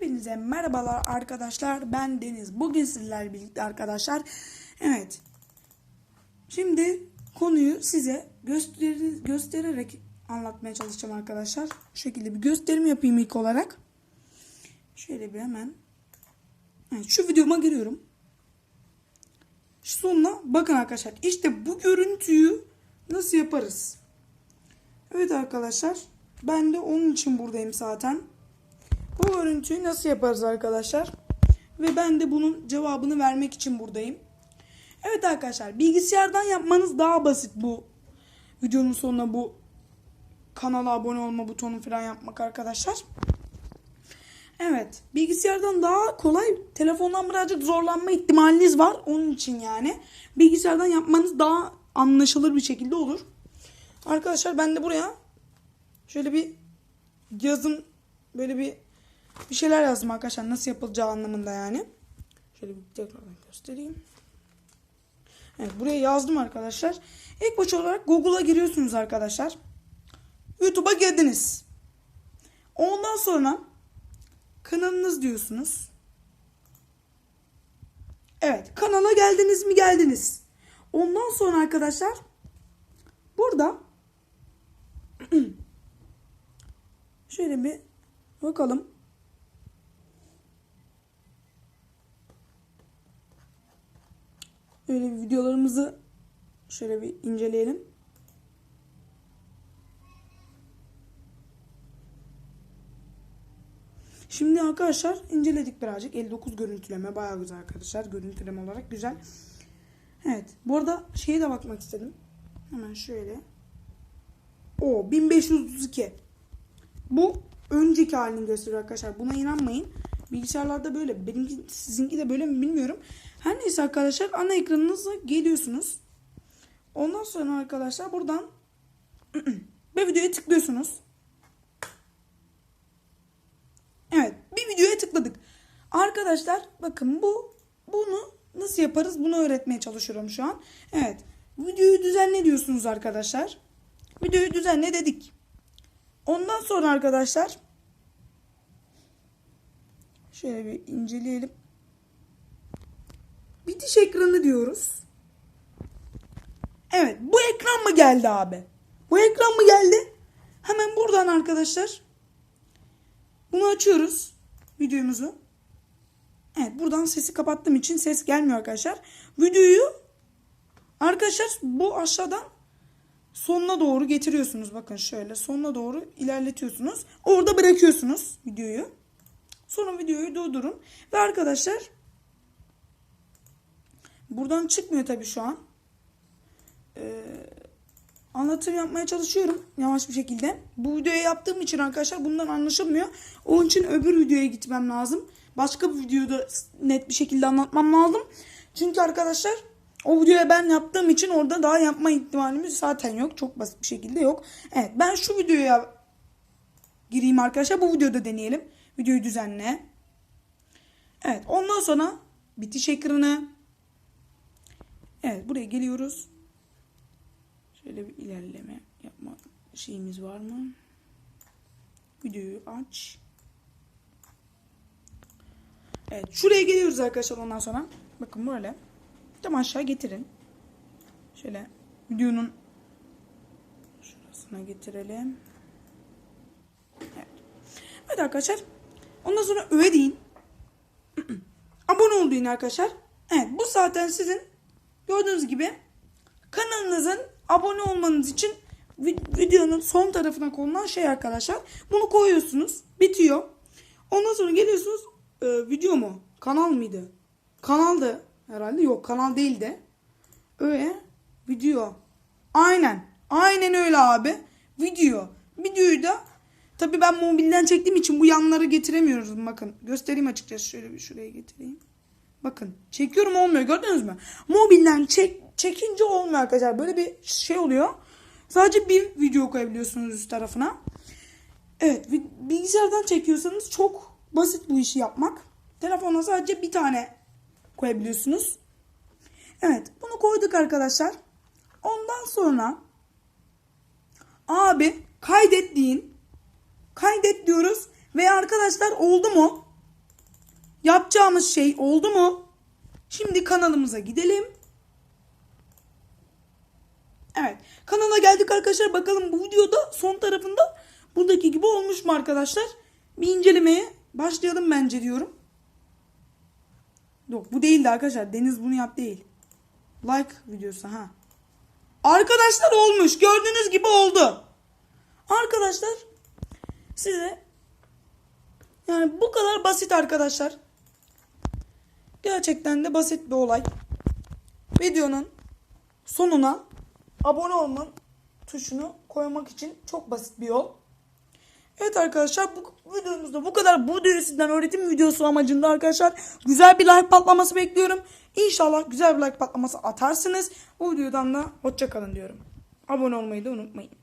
Hepinize merhabalar arkadaşlar. Ben Deniz. Bugün sizlerle birlikte arkadaşlar. Evet. Şimdi konuyu size gösteri, göstererek anlatmaya çalışacağım arkadaşlar. Bu şekilde bir gösterim yapayım ilk olarak. Şöyle bir hemen. Evet, şu videoma giriyorum. Şu sonuna bakın arkadaşlar. İşte bu görüntüyü nasıl yaparız? Evet arkadaşlar. Ben de onun için buradayım zaten. Bu görüntüyü nasıl yaparız arkadaşlar? Ve ben de bunun cevabını vermek için buradayım. Evet arkadaşlar bilgisayardan yapmanız daha basit bu videonun sonuna bu kanala abone olma butonu falan yapmak arkadaşlar. Evet bilgisayardan daha kolay telefondan birazcık zorlanma ihtimaliniz var onun için yani bilgisayardan yapmanız daha anlaşılır bir şekilde olur. Arkadaşlar ben de buraya şöyle bir yazım böyle bir bir şeyler yazdım arkadaşlar nasıl yapılacağı anlamında yani. Şöyle bir tekrardan göstereyim. Evet buraya yazdım arkadaşlar. İlk baş olarak Google'a giriyorsunuz arkadaşlar. YouTube'a girdiniz. Ondan sonra kanalınız diyorsunuz. Evet kanala geldiniz mi geldiniz. Ondan sonra arkadaşlar burada şöyle bir bakalım. Böyle bir videolarımızı şöyle bir inceleyelim. Şimdi arkadaşlar inceledik birazcık. 59 görüntüleme bayağı güzel arkadaşlar. Görüntüleme olarak güzel. Evet. Bu arada şeye de bakmak istedim. Hemen şöyle. O 1532. Bu önceki halini gösteriyor arkadaşlar. Buna inanmayın. Bilgisayarlarda böyle. Benimki sizinki de böyle mi bilmiyorum. Her neyse arkadaşlar ana ekranınıza geliyorsunuz. Ondan sonra arkadaşlar buradan bir videoya tıklıyorsunuz. Evet bir videoya tıkladık. Arkadaşlar bakın bu bunu nasıl yaparız bunu öğretmeye çalışıyorum şu an. Evet videoyu düzenle diyorsunuz arkadaşlar. Videoyu düzenle dedik. Ondan sonra arkadaşlar şöyle bir inceleyelim. Bitiş ekranı diyoruz. Evet bu ekran mı geldi abi? Bu ekran mı geldi? Hemen buradan arkadaşlar bunu açıyoruz videomuzu. Evet buradan sesi kapattığım için ses gelmiyor arkadaşlar. Videoyu arkadaşlar bu aşağıdan sonuna doğru getiriyorsunuz. Bakın şöyle sonuna doğru ilerletiyorsunuz. Orada bırakıyorsunuz videoyu. Sonra videoyu durdurun. Ve arkadaşlar buradan çıkmıyor tabii şu an. Ee, anlatım yapmaya çalışıyorum yavaş bir şekilde. Bu videoyu yaptığım için arkadaşlar bundan anlaşılmıyor. Onun için öbür videoya gitmem lazım. Başka bir videoda net bir şekilde anlatmam lazım. Çünkü arkadaşlar o videoya ben yaptığım için orada daha yapma ihtimalimiz zaten yok. Çok basit bir şekilde yok. Evet ben şu videoya gireyim arkadaşlar. Bu videoda deneyelim. Videoyu düzenle. Evet ondan sonra bitiş ekranı. Evet buraya geliyoruz. Şöyle bir ilerleme yapma şeyimiz var mı? Videoyu aç. Evet şuraya geliyoruz arkadaşlar ondan sonra. Bakın böyle. Tam aşağı getirin. Şöyle videonun şurasına getirelim. Evet. Evet arkadaşlar. Ondan sonra öve deyin. Abone ol arkadaşlar. Evet bu zaten sizin gördüğünüz gibi kanalınızın abone olmanız için videonun son tarafına konulan şey arkadaşlar. Bunu koyuyorsunuz. Bitiyor. Ondan sonra geliyorsunuz. E, video mu? Kanal mıydı? Kanaldı herhalde. Yok kanal değildi. Öyle. Video. Aynen. Aynen öyle abi. Video. Videoyu da tabi ben mobilden çektiğim için bu yanları getiremiyoruz. Bakın göstereyim açıkçası. Şöyle bir şuraya getireyim. Bakın çekiyorum olmuyor gördünüz mü? Mobilden çek, çekince olmuyor arkadaşlar. Böyle bir şey oluyor. Sadece bir video koyabiliyorsunuz üst tarafına. Evet bilgisayardan çekiyorsanız çok basit bu işi yapmak. Telefona sadece bir tane koyabiliyorsunuz. Evet bunu koyduk arkadaşlar. Ondan sonra abi kaydet deyin. Kaydet diyoruz. Ve arkadaşlar oldu mu? yapacağımız şey oldu mu? Şimdi kanalımıza gidelim. Evet. Kanala geldik arkadaşlar. Bakalım bu videoda son tarafında buradaki gibi olmuş mu arkadaşlar? Bir incelemeye başlayalım bence diyorum. Yok bu değildi arkadaşlar. Deniz bunu yap değil. Like videosu ha. Arkadaşlar olmuş. Gördüğünüz gibi oldu. Arkadaşlar size yani bu kadar basit arkadaşlar. Gerçekten de basit bir olay. Videonun sonuna abone olma tuşunu koymak için çok basit bir yol. Evet arkadaşlar bu videomuzda bu kadar bu derisinden öğretim videosu amacında arkadaşlar güzel bir like patlaması bekliyorum. İnşallah güzel bir like patlaması atarsınız. Bu videodan da hoşça kalın diyorum. Abone olmayı da unutmayın.